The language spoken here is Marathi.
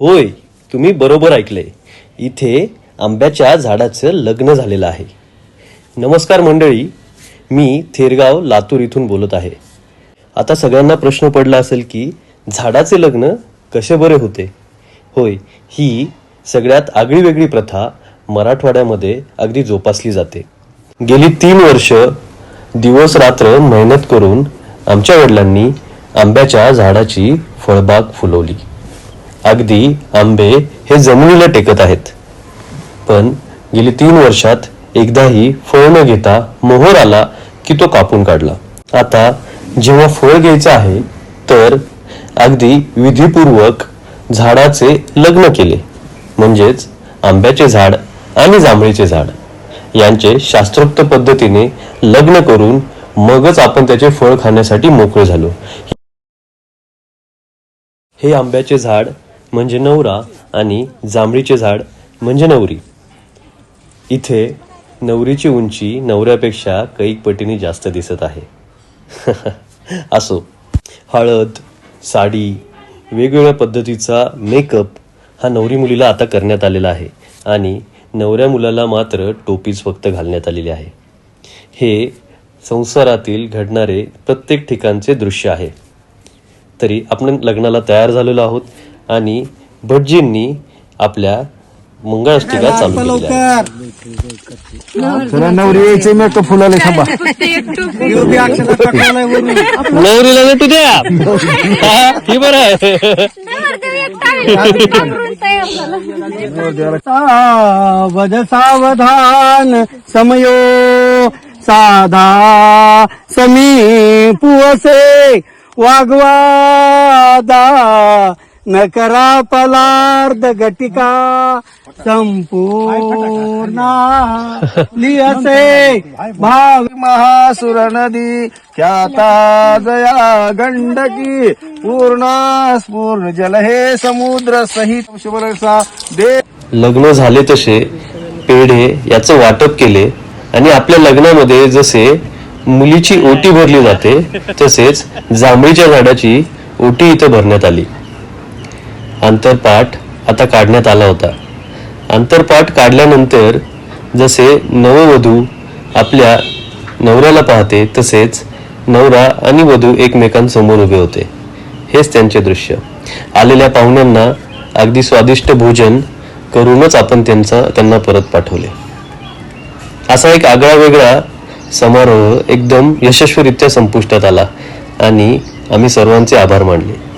होय तुम्ही बरोबर ऐकले. इथे आंब्याच्या झाडाचं लग्न झालेलं आहे. नमस्कार मंडळी मी थेरगाव लातूर इथून बोलत आहे. आता सगळ्यांना प्रश्न पडला असेल की झाडाचे लग्न कसे बरे होते? होय ही सगळ्यात आगळी वेगळी प्रथा मराठवाड्यामध्ये अगदी जोपासली जाते. गेली तीन वर्ष दिवस रात्र मेहनत करून आमच्या वडिलांनी आंब्याच्या झाडाची फळबाग फुलवली. कागदी आंबे हे जमिनीला टेकत आहेत. पण गेली तीन वर्षात एकदाही फळ न घेता मोहर आला की तो कापून काढला. आता जेव्हा फळ घ्यायचं आहे तर अगदी विधीपूर्वक झाडाचे लग्न केले. म्हणजेच आंब्याचे झाड आणि जांभळीचे झाड. यांचे शास्त्रोक्त पद्धतीने लग्न करून मगच आपण त्याचे फळ खाण्यासाठी मोकळे झालो. हे आंब्याचे झाड म्हणजे नवरा आणि जांभळीचे झाड म्हणजे नवरी. इथे नवरीची उंची नवऱ्यापेक्षा कैक पटीने जास्त दिसत आहे. असो हळद साडी वेगवेगळ्या पद्धतीचा मेकअप हा नवरी मुलीला आता करण्यात आलेला आहे आणि नवऱ्या मुलाला मात्र टोपीच फक्त घालण्यात आलेली आहे. हे संसारातील घडणारे प्रत्येक ठिकाणचे दृश्य आहे. तरी आपण लग्नाला तयार झालेलो आहोत आणि भटजींनी आपल्या मंगळाष्टिका चालू आहेत. तुला नवरी यायचे मी तो फुलाले थांबा. नवरीला भेटू द्या. हा, ही बरं आहे. सावध सावधान समयो साधा समीप असे वागवादा न करा पलार्ध गटिका संपूर्णा. लिअसे भाग महासुर नदी ख्याता जया गंडकी पूर्णा स्पूर्ण जल हे समुद्र सहित शुभरसा. दे लग्न झाले तसे पेढे याचं वाटप केले आणि आपल्या लग्नामध्ये जसे मुलीची ओटी भरली जाते तसेच जांभळीच्या झाडाची ओटी इथं भरण्यात आली. आंतरपाठ आता काढण्यात आला होता. आंतरपाठ काढल्यानंतर जसे नववधू आपल्या नवऱ्याला पाहते तसेच नवरा आणि वधू एकमेकांसमोर उभे होते. हेच त्यांचे दृश्य. आलेल्या पाहुण्यांना अगदी स्वादिष्ट भोजन करूनच आपण त्यांचा त्यांना परत पाठवले. असा एक आगळा वेगळा समारोह एकदम यशस्वीरित्या संपुष्टात आला आणि आम्ही सर्वांचे आभार मानले.